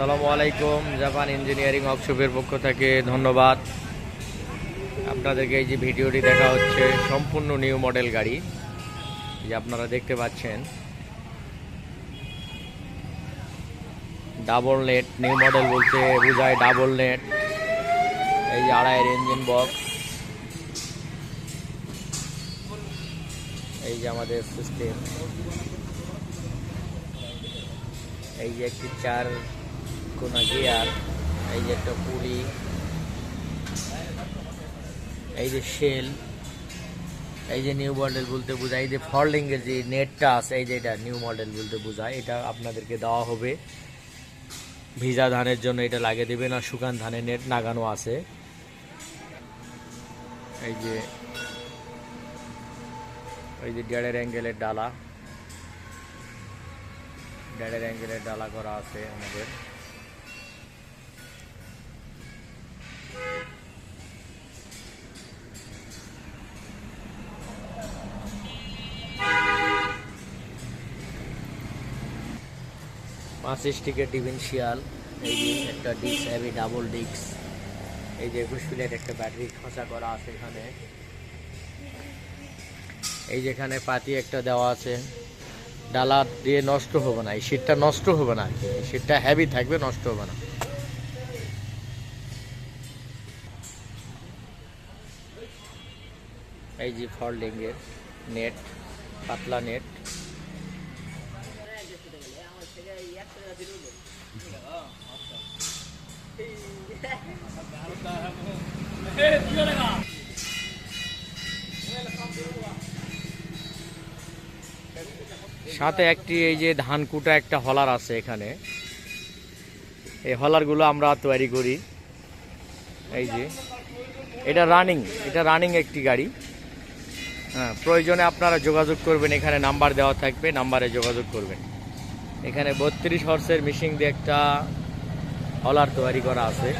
আসসালামু আলাইকুম, Japan engineering ওয়ার্কশপের পক্ষ থেকে ধন্যবাদ। আপনাদেরকে এই যে ভিডিওটি দেখা হচ্ছে, সম্পূর্ণ নিউ মডেল গাড়ি যে আপনারা দেখতে পাচ্ছেন। ডাবল নেট, নিউ মডেল বলতে বোঝায় ডাবল নেট, এই যে আড়াইয়ের ইঞ্জিন বক্স, এই যে আমাদের সিস্টেম, এই যে একটি চার কোনা গিয়ার এই যে একটা পুলি এই যে শেল এই যে নিউ মডেল বলতে বোঝায় এই যে এর যে নেটটা আছে এই যে এটা নিউ মডেল বলতে বোঝায় এটা আপনাদেরকে দেওয়া হবে। ভিজা ধানের জন্য এটা লাগিয়ে দেবেন আর শুকান ধানের নেট লাগানো আছে। এই যে এই যে দেড়ের অ্যাঙ্গেলের ডালা। দেড়ের অ্যাঙ্গেলের ডালা করা আছে আমাদের। পাঁচ স্টিকের ডিভেন্সিয়াল এই যে একটা ডিস্ক হেভি ডাবল ডিস্ক এই যে একুশ ফিলের একটা ব্যাটারি খাঁচা করা আছে এখানে। এই যেখানে পাতি একটা দেওয়া আছে, ডালা দিয়ে নষ্ট হবে না, এই শীটটা নষ্ট হবে না এই শীটটা হেভি থাকবে, নষ্ট হবে না। এই যে ফল্ডিং এর নেট পাতলা নেট সাথে একটি এই যে ধান কুটা একটা হলার আছে এখানে। এই হলারগুলো আমরা তৈরি করি। এই যে, এটা রানিং এটা রানিং একটি গাড়ি। হ্যাঁ প্রয়োজনে আপনারা যোগাযোগ করবেন, এখানে নাম্বার দেওয়া থাকবে নাম্বারে যোগাযোগ করবেন। এখানে বত্রিশ হর্সের মিশিং দিয়ে একটা হলার তৈরি করা আছে।